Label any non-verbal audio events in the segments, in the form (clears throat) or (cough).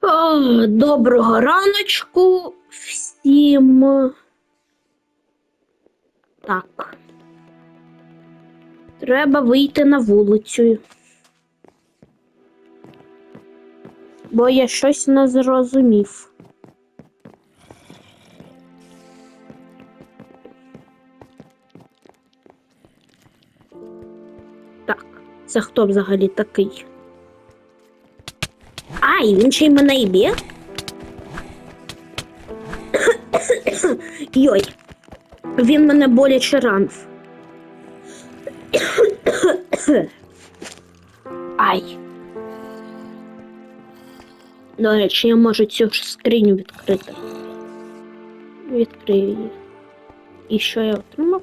О, доброго раночку всім. Так. Треба вийти на вулицю. Бо я щось не зрозумів. Так, це хто взагалі такий? Ай, він ще й мене і б'є? (coughs) Йой, він мене боляче ранив. (coughs) Ай. До речі, я можу цю скриню відкрити. Відкрию її. І що я отримав?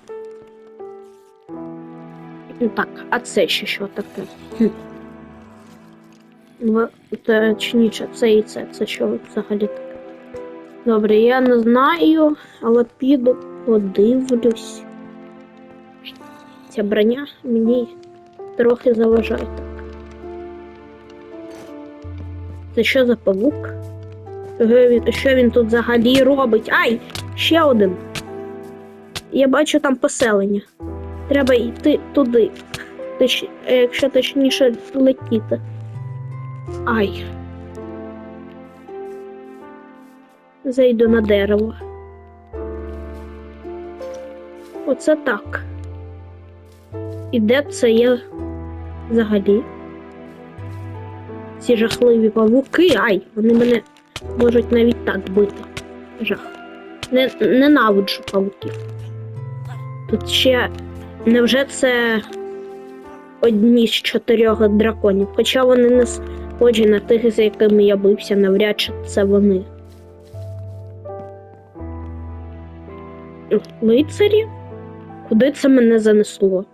Так, а це ще що таке? Точніше, це і це. Це що взагалі таке? Добре, я не знаю, але піду подивлюсь. Ця броня мені трохи заважає так. Це що за павук? Він- Що він тут взагалі робить? Ай! Ще один. Я бачу там поселення. Треба йти туди. Точ... е, Якщо точніше летіти. Ай. Зайду на дерево. Оце так. І де це є взагалі? Ці жахливі павуки. Ай, вони мене можуть навіть так бити. Жах. Не, ненавиджу павуків. Тут ще невже це одні з чотирьох драконів? Хоча вони не схожі на тих, з якими я бився, навряд чи це вони. Лицарі? Куди це мене занесло?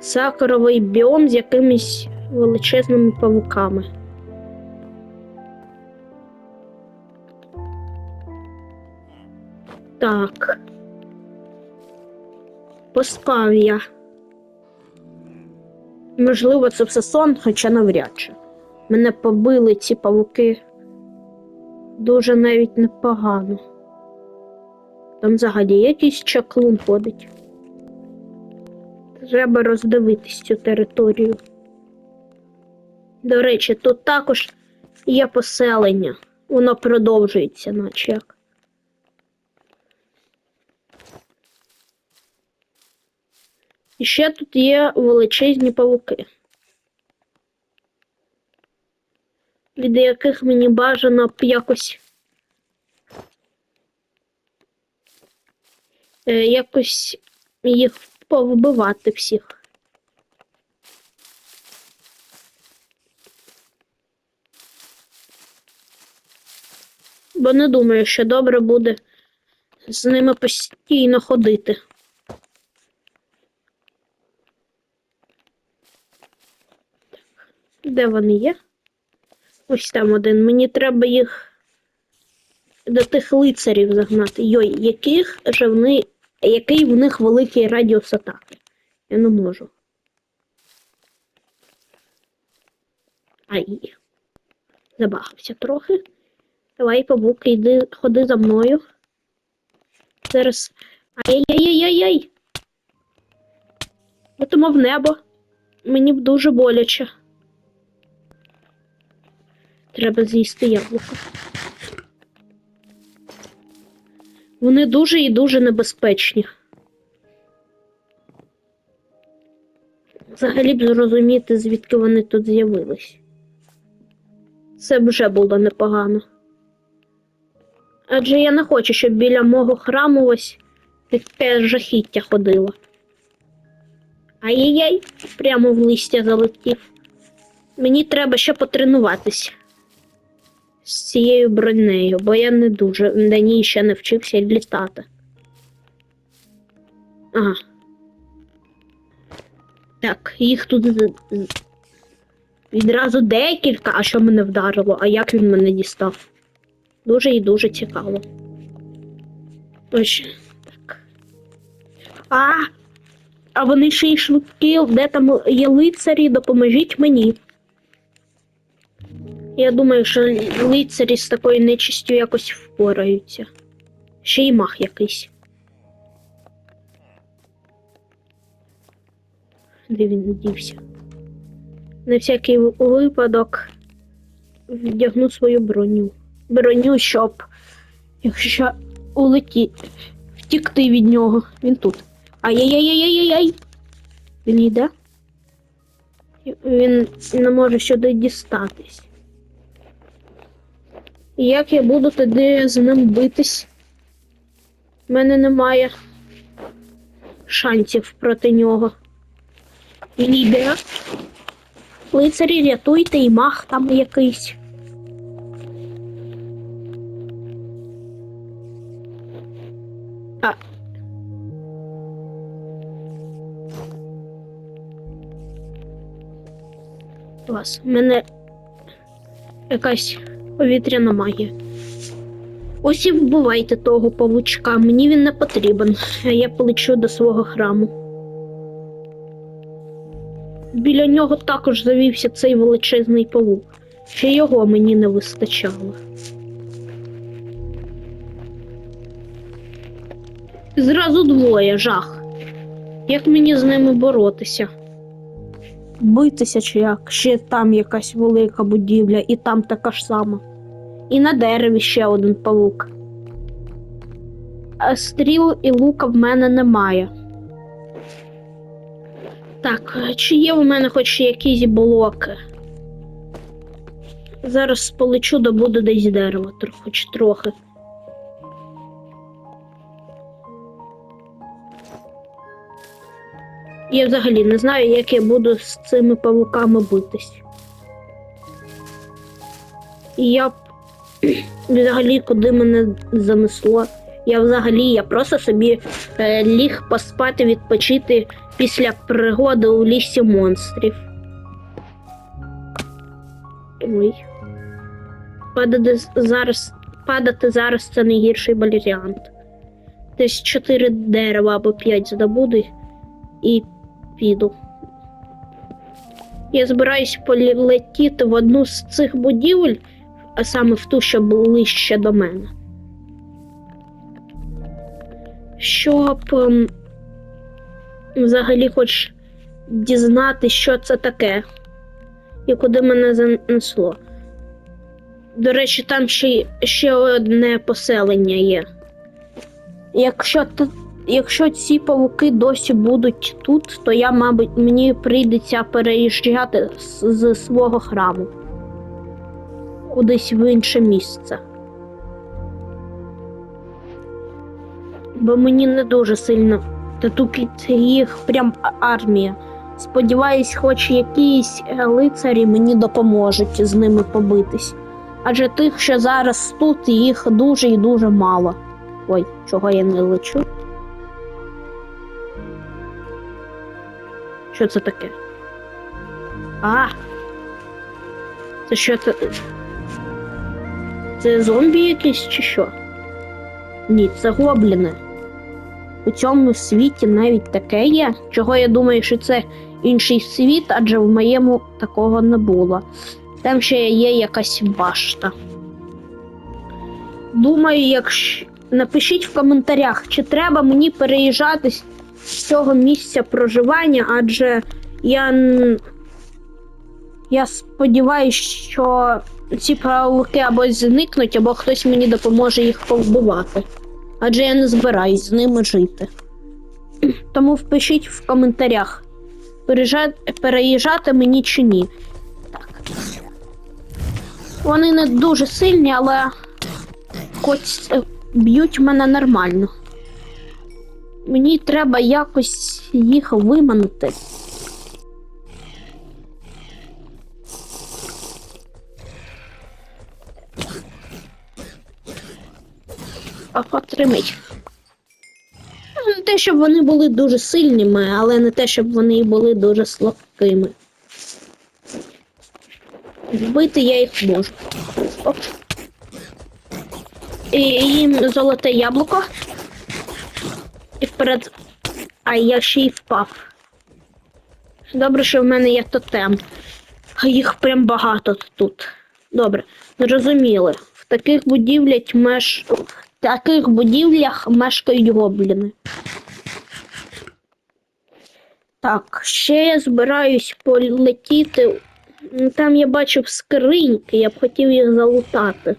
Сакаровий біом з якимись величезними павуками. Так. Поспав я. Можливо, це все сон, хоча навряд чи. Мене побили ці павуки дуже навіть непогано. Там взагалі якийсь чаклун ходить. Треба роздивитись цю територію. До речі, тут також є поселення. Воно продовжується, наче як. І ще тут є величезні павуки, від яких мені бажано б якось е, якось їх повбивати всіх. Бо не думаю, що добре буде з ними постійно ходити. Де вони є? Ось там один. Мені треба їх до тих лицарів загнати. Йой, яких же вони. Який в них великий радіус атаки? Я не можу. Ай. Забагався трохи. Давай, павук, йди, ходи за мною. Зараз. Ай-яй-яй-яй-яй! Летимо в небо. Мені б дуже боляче. Треба з'їсти яблуко. Вони дуже і дуже небезпечні. Взагалі б зрозуміти, звідки вони тут з'явились. Це б вже було непогано. Адже я не хочу, щоб біля мого храму ось таке жахіття ходило. Ай-яй-яй, прямо в листя залетів. Мені треба ще потренуватись з цією бронею, бо я не дуже на ній ще не вчився літати. Ага. Так, їх тут відразу декілька, а що мене вдарило, а як він мене дістав? Дуже і дуже цікаво. Ось так. А! А вони ще й швидкі, де там є лицарі, допоможіть мені. Я думаю, що лицарі з такою нечистю якось впораються. Ще й мах якийсь. Де він дівся? На всякий випадок вдягну свою броню. Броню, щоб якщо улеті, втікти від нього. Він тут. Ай-яй-яй-яй-яй-яй. Він йде? Він не може сюди дістатись. І Як я буду тоді з ним битись? У мене немає шансів проти нього. Він йде. Лицарі, рятуйте, і мах там якийсь. А. Мене якась повітряна магія. Ось і вбивайте того павучка. Мені він не потрібен. а Я полечу до свого храму. Біля нього також завівся цей величезний павук. Ще його мені не вистачало. Зразу двоє жах. Як мені з ними боротися? Битися чи як? Ще там якась велика будівля, і там така ж сама. І на дереві ще один павук. А стріл і лука в мене немає. Так, чи є у мене хоч якісь блоки? Зараз полечу, добуду десь дерева, хоч трохи. Я взагалі не знаю, як я буду з цими павуками битись. І я взагалі куди мене занесло. Я взагалі, я просто собі е, ліг поспати, відпочити після пригоди у лісі монстрів. Ой. Падати зараз, падати зараз це найгірший варіант. Десь 4 дерева або 5 здобуду і піду. Я збираюсь полетіти в одну з цих будівель, а саме в ту, що ближче до мене. Щоб ем, взагалі хоч дізнати, що це таке і куди мене занесло. До речі, там ще, ще одне поселення є. Якщо, якщо ці павуки досі будуть тут, то я, мабуть, мені прийдеться переїжджати з, з свого храму кудись в інше місце. Бо мені не дуже сильно та тут їх прям армія. Сподіваюсь, хоч якісь е, лицарі мені допоможуть з ними побитись. Адже тих, що зараз тут, їх дуже і дуже мало. Ой, чого я не лечу? Що це таке? А! Це що це? Це зомбі якісь чи що? Ні, це гобліни. У цьому світі навіть таке є, чого я думаю, що це інший світ, адже в моєму такого не було. Там ще є якась башта. Думаю, якщо напишіть в коментарях, чи треба мені переїжджати з цього місця проживання, адже я, я сподіваюся, що ці павуки або зникнуть, або хтось мені допоможе їх повбивати. Адже я не збираюсь з ними жити. (clears throat) Тому впишіть в коментарях, переїжджати, переїжджати мені чи ні. Так. Вони не дуже сильні, але хоч е, б'ють мене нормально. Мені треба якось їх виманити. А. Ну, Не те, щоб вони були дуже сильними, але не те, щоб вони були дуже слабкими. Вбити я їх можу. Оп. І їм золоте яблуко. І вперед. А я ще й впав. Добре, що в мене є тотем. А їх прям багато тут. Добре, зрозуміли. В таких будівлях меш... таких будівлях мешкають гобліни. Так, ще я збираюсь полетіти. Там я бачив скриньки, я б хотів їх залутати.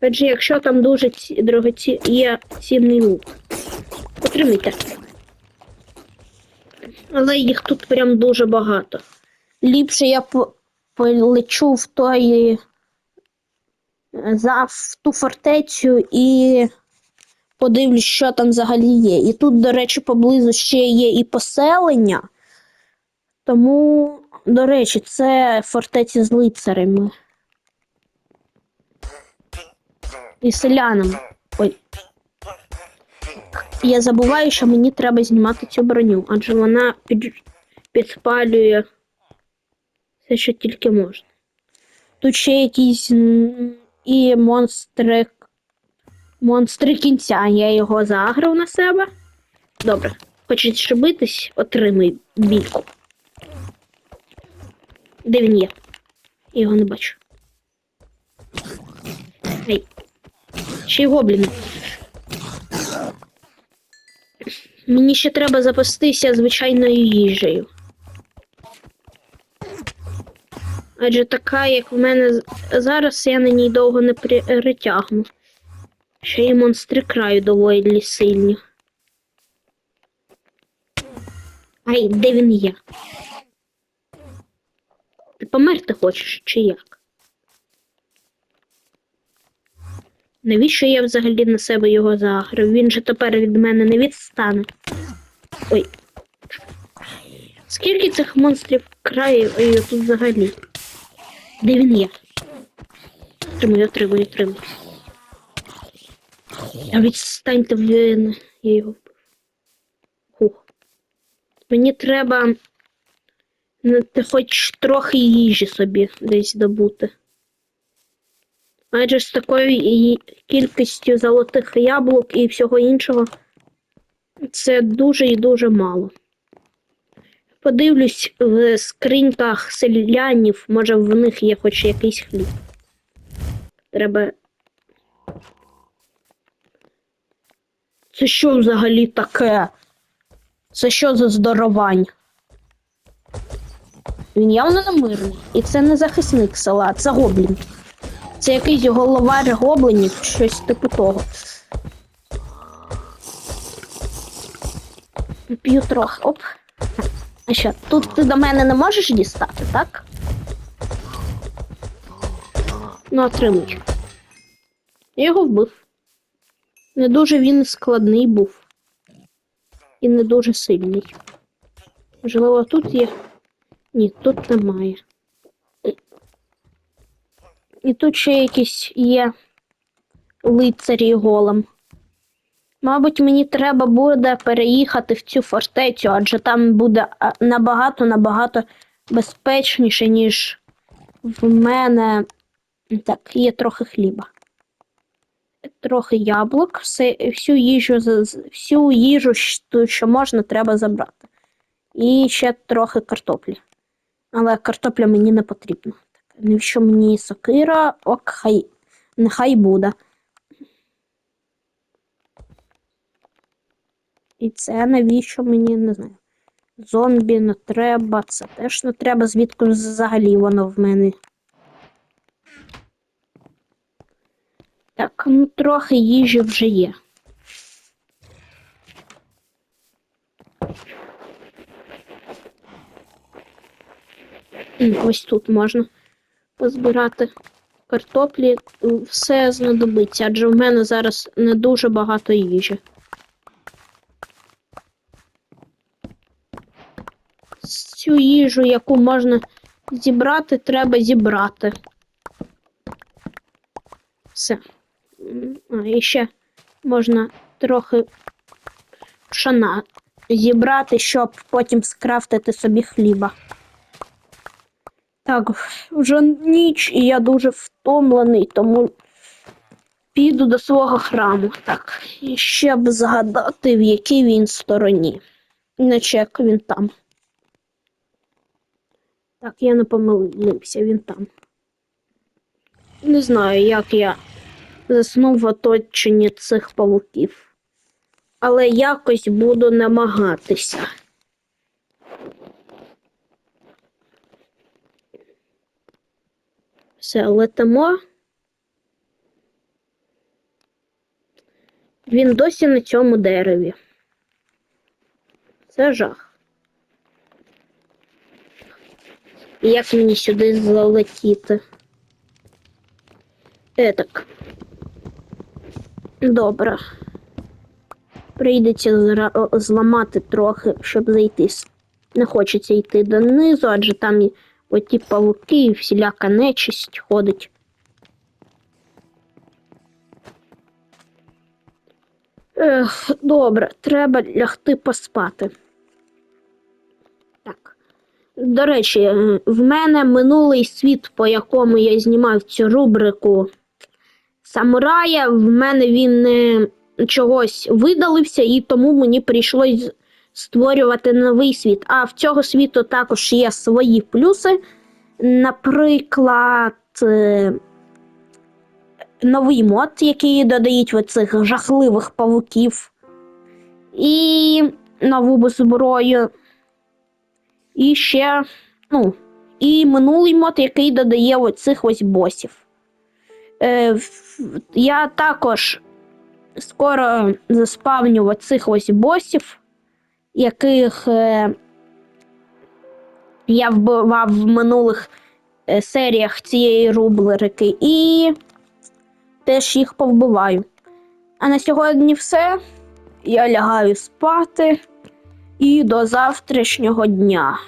Адже якщо там дуже ці... дорогоці... є цінний лут. Отримайте. Але їх тут прям дуже багато. Ліпше я по- полечу в той за в ту фортецю і подивлюсь, що там взагалі є. І тут, до речі, поблизу ще є і поселення. Тому, до речі, це фортеця з лицарями. І селянами. Ой. Я забуваю, що мені треба знімати цю броню, адже вона під... підпалює все, що тільки можна. Тут ще якісь і монстри. Монстри кінця. Я його заграв на себе. Добре. Хочеш битись, отримай бійку. Де він є? Я його не бачу. Ей. Ще й гобліни. Мені ще треба запастися звичайною їжею. Адже така, як в мене зараз, я на ній довго не перетягну. Ще й монстри краю доволі сильні. Ай, де він є? Ти померти хочеш, чи як? Навіщо я взагалі на себе його заграв? Він же тепер від мене не відстане. Ой. Скільки цих монстрів краю е, тут взагалі? Де він є? Отримуй, отримуй, отримуй. А відстаньте він. Я його. Хух. Мені треба ну, хоч трохи їжі собі десь добути. Адже з такою кількістю золотих яблук і всього іншого це дуже і дуже мало. Подивлюсь в скриньках селянів, може в них є хоч якийсь хліб. Треба. Це що взагалі таке? Це що за здоровань? Він явно не мирний. І це не захисник села, це гоблін. Це якийсь головар гоблинів, щось типу того. П'ю трохи. Оп. А що, тут ти до мене не можеш дістати, так? Ну, отримуй. Я його вбив. Не дуже він складний був. І не дуже сильний. Можливо, тут є. Ні, тут немає. І тут ще якісь є лицарі голем. Мабуть, мені треба буде переїхати в цю фортецю, адже там буде набагато-набагато безпечніше, ніж в мене. Так, є трохи хліба. Трохи яблук, все, всю їжу, всю їжу, що- можна, треба забрати. І ще трохи картоплі. Але картопля мені не потрібна. Так, навіщо мені сокира? Ок, хай, нехай буде. І це навіщо мені не знаю. Зомбі не треба, це теж не треба, звідки взагалі воно в мене. Так, ну трохи їжі вже є. Ось тут можна позбирати картоплі, все знадобиться, адже в мене зараз не дуже багато їжі. Цю їжу, яку можна зібрати, треба зібрати. Все. А, і ще можна трохи пшона зібрати, щоб потім скрафтити собі хліба. Так, вже ніч, і я дуже втомлений, тому піду до свого храму. Так, і ще б згадати, в якій він стороні. Іначе як він там. Так, я не помилився, він там. Не знаю, як я заснув в оточенні цих павуків. Але якось буду намагатися. Все, летимо. Він досі на цьому дереві. Це жах. І Як мені сюди залетіти? Етак. Добре. Прийдеться зламати трохи, щоб зайти. Не хочеться йти донизу, адже там оті павуки і всіляка нечисть ходить. Ех, добре, треба лягти поспати. До речі, е, в мене минулий світ, по якому я знімав цю рубрику Самурая, в мене він чогось видалився, і тому мені прийшлось створювати новий світ. А в цього світу також є свої плюси. Наприклад, е, новий мод, який додають оцих жахливих павуків, і нову зброю. І ще, ну, і минулий мод, який додає оцих ось босів. Е, я також скоро заспавню оцих ось босів, яких е, я вбивав в минулих е, серіях цієї рубрики, і теж їх повбиваю. А на сьогодні все. Я лягаю спати і до завтрашнього дня.